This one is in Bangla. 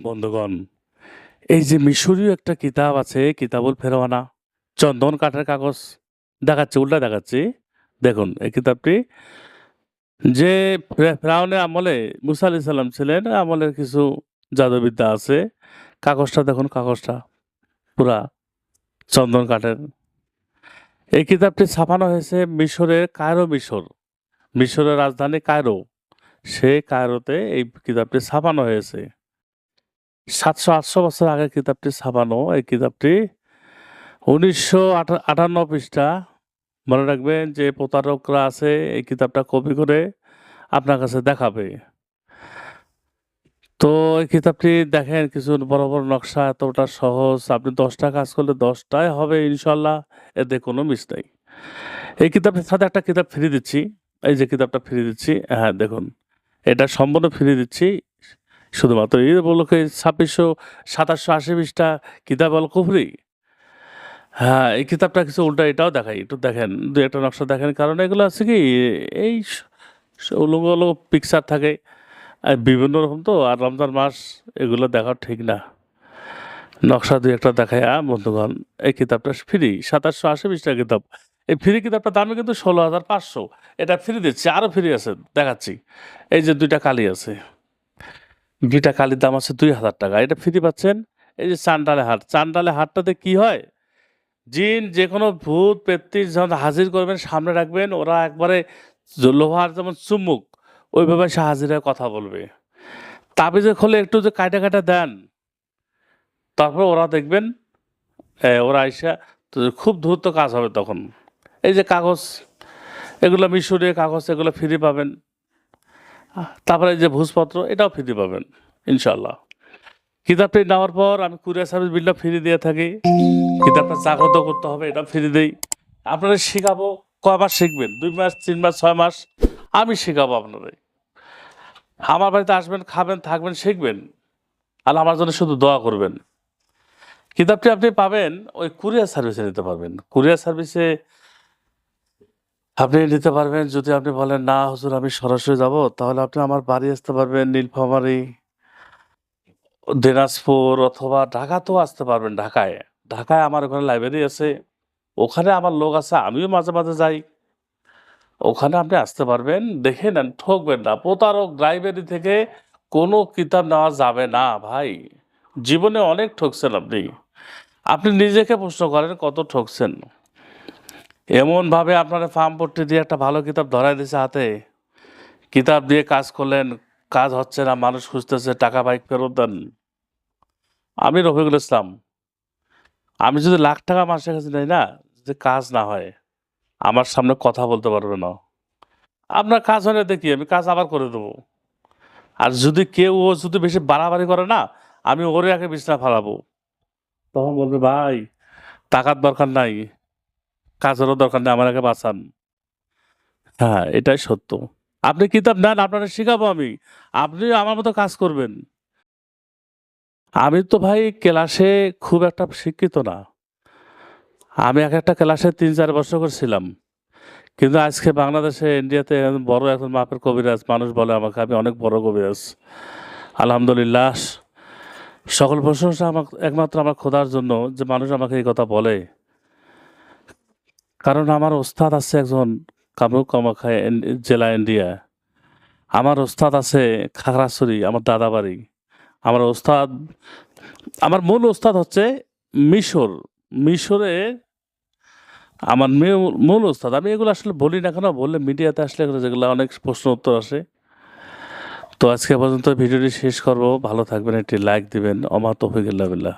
বন্ধুগণ, এই যে মিশরীয় একটা কিতাব আছে, কিতাবুল ফেরওয়ানা, চন্দন কাঠের কাগজ, দেখাচ্ছি, উল্টা দেখাচ্ছি। দেখুন, এই কিতাবটি যে ফেরাউনের আমলে মুসা আলি সাল্লাম ছিলেন, আমলের কিছু জাদুবিদ্যা আছে। কাগজটা দেখুন, কাগজটা পুরা চন্দন কাঠের। এই কিতাবটি ছাপানো হয়েছে মিশরের কায়রো মিশর, মিশরের রাজধানী কায়রো। সে কায়রোতে এই কিতাবটি ছাপানো হয়েছে। সাতশো আটশো বছর আগে কিতাবটি ছাপানো। এই কিতাবটি উনিশশো আটান্ন পৃষ্ঠা। মনে রাখবেন যে প্রতারকরা আছে, এই কিতাবটা কপি করে আপনার কাছে দেখাবে। তো এই কিতাবটি দেখেন, কিছু বড় বড় নকশা, এতটা সহজ। আপনি দশটা কাজ করলে দশটায় হবে ইনশাল্লাহ এতে কোনো মিস নেই। এই কিতাবটির সাথে একটা কিতাব ফিরিয়ে দিচ্ছি। এই যে কিতাবটা ফিরিয়ে দিচ্ছি হ্যাঁ দেখুন। এটা সম্পূর্ণ ফিরিয়ে দিচ্ছি। শুধুমাত্র এই বলকে ছাব্বিশশো সাতাশশো আশি বিশটা কিতাব আল কুফরি। হ্যাঁ এই কিতাবটা কিছু উল্টা এটাও দেখাই। একটু দেখেন দু একটা নকশা দেখেন, কারণ এগুলো আছে কি, এই উলঙ্গ উলঙ্গ পিকচার থাকে। আর বিভিন্ন রকম তো, আর রমজান মাস এগুলো দেখা ঠিক না। নকশা দুই একটা দেখায় বন্ধুগণ, এই কিতাবটা ফ্রি, সাতাশশো আশি পৃষ্ঠা কিতাব। এই ফ্রি কিতাবটা দামে কিন্তু ষোলো হাজার পাঁচশো। এটা ফ্রি দিচ্ছি আরও ফ্রি আছে, দেখাচ্ছি। এই যে দুইটা কালি আছে। দুইটা কালির দাম আছে দুই হাজার টাকা। এটা ফ্রি পাচ্ছেন? এই যে চান্ডালে হাট। চান্ডালে হাটটাতে কি হয়? জিন, যে কোনো ভূত, পেত্তি, যখন হাজির করবেন, সামনে রাখবেন, ওরা একবারে লোহার যেমন চুম্বুক, ওইভাবে সে হাজিরা কথা বলবে। তাবিজে খোলে একটু যে কাটা কাটা দেন, তারপর ওরা দেখবেন ওরা আইসা তো খুব দ্রুত কাজ হবে তখন। এই যে কাগজ, এগুলো মিশরীয় কাগজ, এগুলো ফ্রি পাবেন। তারপরে যে ভোজপত্র, এটাও ফ্রি পাবেন ইনশাল্লাহ কিতাবটি নেওয়ার পর আমি কুরিয়ার সার্ভিস বিলটা ফ্রি দিয়ে থাকি। কিতাবটা জাগ্রত করতে হবে, এটা ফ্রি দিই। আপনারা শেখাবো কয় মাস শিখবেন, দুই মাস, তিন মাস, ছয় মাস, আমি শেখাবো আপনাদের। আমার বাড়িতে আসবেন, খাবেন, থাকবেন, শিখবেন, আর আমার জন্য শুধু দোয়া করবেন। কিতাবটি আপনি পাবেন ওই কুরিয়ার সার্ভিসে নিতে পারবেন। কুরিয়ার সার্ভিসে আপনি নিতে পারবেন, যদি আপনি বলেন, না, হুজুর, আমি সরাসরি যাব, তাহলে আপনি আমার বাড়ি আসতে পারবেন, নীলফামারী, দিনাজপুর অথবা ঢাকাতেও আসতে পারবেন, ঢাকায়। ঢাকায় আমার ওখানে লাইব্রেরি আছে, ওখানে আমার লোক আছে, আমিও মাঝে মাঝে যাই। ওখানে আপনি আসতে পারবেন, দেখে নেন, ঠকবেন না। প্রতারক লাইব্রেরি থেকে কোনো কিতাব নেওয়া যাবে না, ভাই। জীবনে অনেক ঠকছেন আপনি। আপনি নিজেকে প্রশ্ন করেন, কত ঠকছেন? এমনভাবে আপনারা ফার্ম পট্টি দিয়ে একটা ভালো কিতাব ধরাই দিয়েছে হাতে। কিতাব দিয়ে কাজ করলেন, কাজ হচ্ছে না, মানুষ খুঁজতেছে, টাকা বাইক ফেরত দেন। আমি রফিকুল ইসলাম। আমি যদি লাখ টাকা মাসের কাছে নেই না, যদি কাজ না হয়, আমার সামনে কথা বলতে পারবে না। আপনার কাজ হয় না দেখি, আমি কাজ আবার করে দেবো। আর যদি কেউ ও যদি বেশি বাড়াবাড়ি করে না, আমি ওরে আগে বিছনা ফালাবো। তখন বলবে, ভাই টাকার দরকার নাই। কাজেরও দরকার নেই, আমার আগে বাঁচান। হ্যাঁ এটাই সত্য। আপনি কিতাব নেন আপনারা শেখাবো আমি। আপনি আমার মতো কাজ করবেন। আমি তো ভাই ক্লাসে খুব একটা শিক্ষিত না। আমি এক একটা ক্লাসে তিন চার বছর করেছিলাম কিন্তু আজকে বাংলাদেশে, ইন্ডিয়াতে বড় এখন মাপের কবিরাজ, মানুষ বলে আমাকে, আমি অনেক বড় কবিরাজ। আলহামদুলিল্লাহ, সকল প্রশংসা আমার, একমাত্র আমার খোদার জন্য যে মানুষ আমাকে এই কথা বলে। কারণ আমার ওস্তাদ আছে একজন কামরূপ কামাখায় জেলা ইন্ডিয়া আমার ওস্তাদ আছে খাগড়াছড়ি, আমার দাদাবাড়ি আমার ওস্তাদ, আমার মূল ওস্তাদ হচ্ছে মিশর। মিশরে আমার মূল ওস্তাদ। আমি এগুলো আসলে বলি না কেন, বললে মিডিয়াতে আসলে যেগুলো অনেক প্রশ্ন উত্তর আসে। তো আজকে পর্যন্ত ভিডিওটি শেষ করব। ভালো থাকবেন, একটি লাইক দিবেন। অমা তফিকুল্লাহ বিল্লাহ।